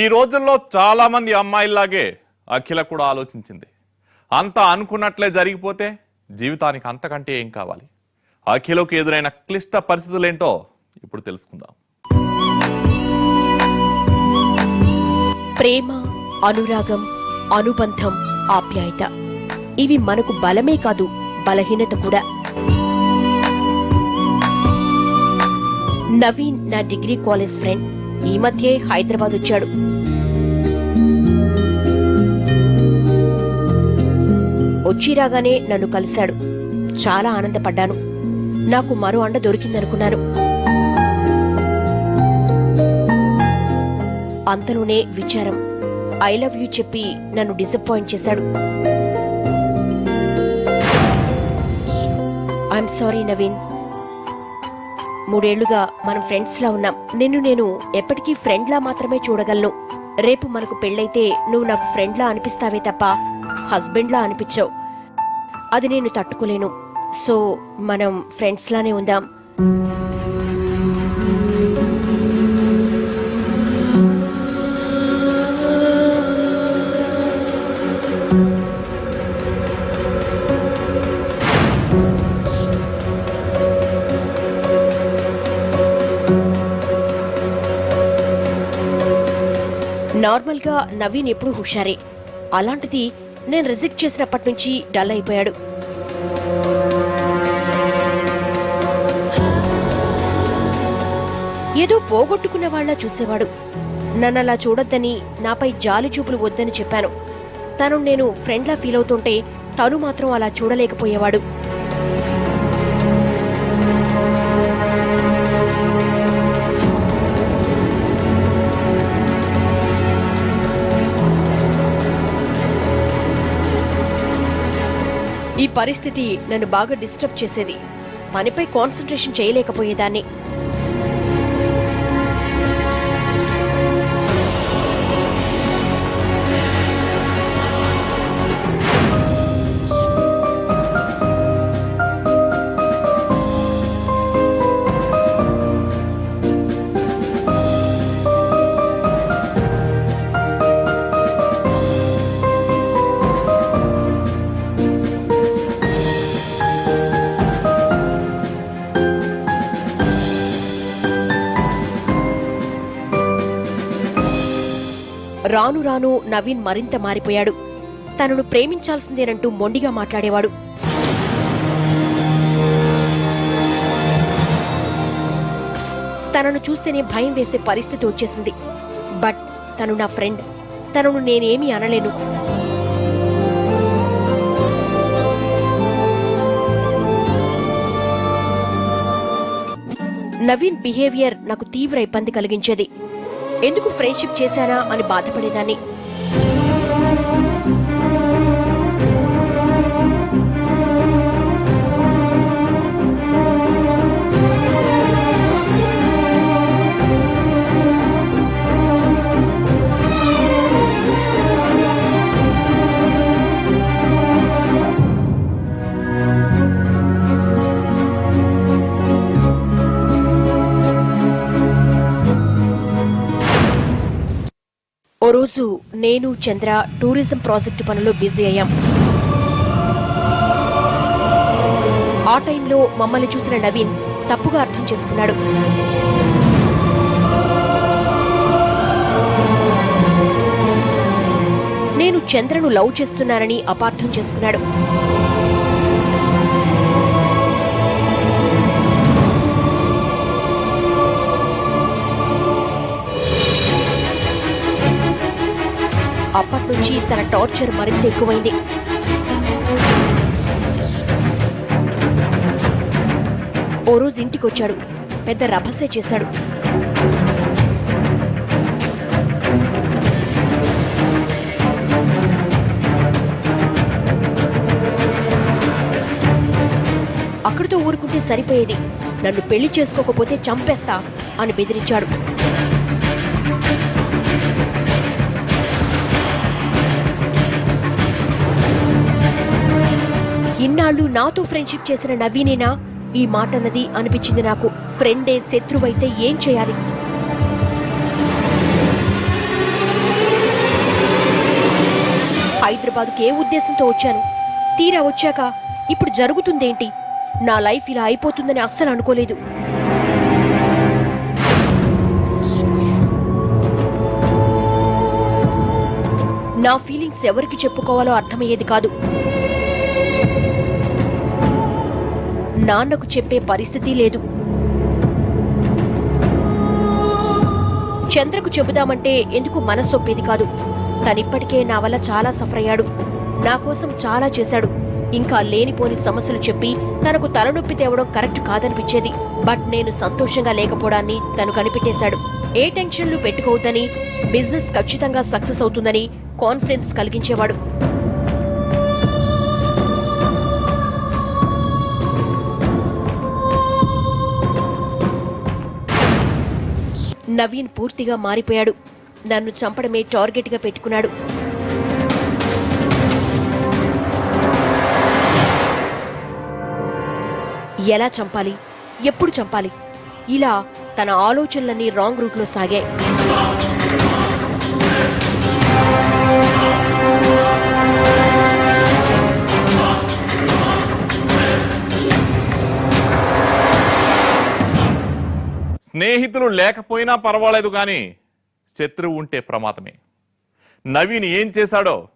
ఈ రోజుల్లో చాలామంది అమ్మాయిల్లాగే అఖిల కూడా ఆలోచించింది. అంతా అనుకున్నట్లే జరిగిపోతే జీవితానికి అంతకంటే ఏం కావాలి? అఖిలకు ఎదురైన క్లిష్ట పరిస్థితులేంటో ఇప్పుడు తెలుసుకుందాం. ప్రేమ అనురాగం అనుబంధం ఆప్యాయత. ఇవి మనకు బలమే కాదు బలహీనత కూడా. నవీన్ నా డిగ్రీ కాలేజ్ ఫ్రెండ్. ఈ మధ్యే హైదరాబాద్ వచ్చాడు. వచ్చి రాగానే నన్ను కలిశాడు. చాలా ఆనందపడ్డాను. నాకు మరో అండ దొరికిందనుకున్నాను. అంతలోనే విచారం. ఐ లవ్ యూ చెప్పి నన్ను డిసప్పాయింట్ చేశాడు. I'm sorry Naveen. మూడేళ్ళుగా మనం ఫ్రెండ్స్ లా ఉన్నాం. నిన్ను నేను ఎప్పటికీ ఫ్రెండ్లా మాత్రమే చూడగలను. రేపు మనకు పెళ్ళైతే నువ్వు నాకు ఫ్రెండ్లా అనిపిస్తావే తప్ప హస్బెండ్లా అనిపించావు అనిపించవు. అది నేను తట్టుకోలేను. సో మనం ఫ్రెండ్స్ లానే ఉందాం. నార్మల్గా నవీన్ ఎప్పుడు హుషారే. అలాంటిది నేను రిజెక్ట్ చేసినప్పటి నుంచి డల్ అయిపోయాడు. ఏదో పోగొట్టుకున్న వాళ్ళ చూసేవాడు. నన్నలా చూడొద్దని నాపై జాలి చూపులు వద్దని చెప్పాను. తను నేను ఫ్రెండ్లా ఫీల్ అవుతుంటే తను మాత్రం అలా చూడలేకపోయేవాడు. ఈ పరిస్థితి నన్ను బాగా డిస్టర్బ్ చేసేది. పనిపై కాన్సన్ట్రేషన్ చేయలేకపోయేదాన్ని. రాను రాను నవీన్ మరింత మారిపోయాడు. తనను ప్రేమించాల్సిందేనంటూ మొండిగా మాట్లాడేవాడు. తనను చూస్తేనే భయం వేసే పరిస్థితి వచ్చేసింది. బట్ తను నా ఫ్రెండ్. తనను నేనేమీ అనలేను. నవీన్ బిహేవియర్ నాకు తీవ్ర ఇబ్బంది కలిగించేది. ఎందుకు ఫ్రెండ్షిప్ చేశానా అని బాధపడేదాన్ని. ఓ రోజు నేను చంద్ర టూరిజం ప్రాజెక్టు పనులు బిజీ అయ్యాం. ఆ టైంలో మమ్మల్ని చూసిన నవీన్ తప్పుగా అర్థం చేసుకున్నాడు. నేను చంద్రను లవ్ చేస్తున్నానని అపార్థం చేసుకున్నాడు. అప్పటి నుంచి తన టార్చర్ మరింత ఎక్కువైంది. ఓ రోజు ఇంటికొచ్చాడు. పెద్ద రభసే చేశాడు. అక్కడితో ఊరుకుంటే సరిపోయేది. నన్ను పెళ్ళి చేసుకోకపోతే చంపేస్తా అని బెదిరించాడు. ఇన్నాళ్ళు నాతో ఫ్రెండ్షిప్ చేసిన నవీనేనా? ఈ మాట అన్నది అనిపించింది నాకు. ఫ్రెండే శత్రువైతే ఏం చేయాలి? హైదరాబాద్కి ఏ ఉద్దేశంతో వచ్చాను? తీరా వచ్చాక ఇప్పుడు జరుగుతుందేంటి? నా లైఫ్ ఇలా అయిపోతుందని అస్సలు అనుకోలేదు. నా ఫీలింగ్స్ ఎవరికి చెప్పుకోవాలో అర్థమయ్యేది కాదు. నాన్నకు చెప్పే పరిస్థితి లేదు. చంద్రకు చెబుదామంటే ఎందుకు మనస్సొప్పేది కాదు. తనిప్పటికే నా వల్ల చాలా సఫర్ అయ్యాడు నా కోసం చాలా చేశాడు. ఇంకా లేనిపోని సమస్యలు చెప్పి తనకు తలనొప్పి తేవడం కరెక్ట్ కాదనిపించేది. బట్ నేను సంతోషంగా లేకపోవడాన్ని తను కనిపెట్టేశాడు. ఏ టెన్షన్లు పెట్టుకోవద్దని బిజినెస్ ఖచ్చితంగా సక్సెస్ అవుతుందని కాన్ఫిడెన్స్ కలిగించేవాడు. నవీన్ పూర్తిగా మారిపోయాడు. నన్ను చంపడమే టార్గెట్గా పెట్టుకున్నాడు. ఎలా చంపాలి? ఎప్పుడు చంపాలి? ఇలా తన ఆలోచనలన్నీ రాంగ్ రూట్లో సాగాయి. స్నేహితులు లేకపోయినా పర్వాలేదు కానీ శత్రువు ఉంటే ప్రమాదమే. నవీన్ ఏం చేశాడో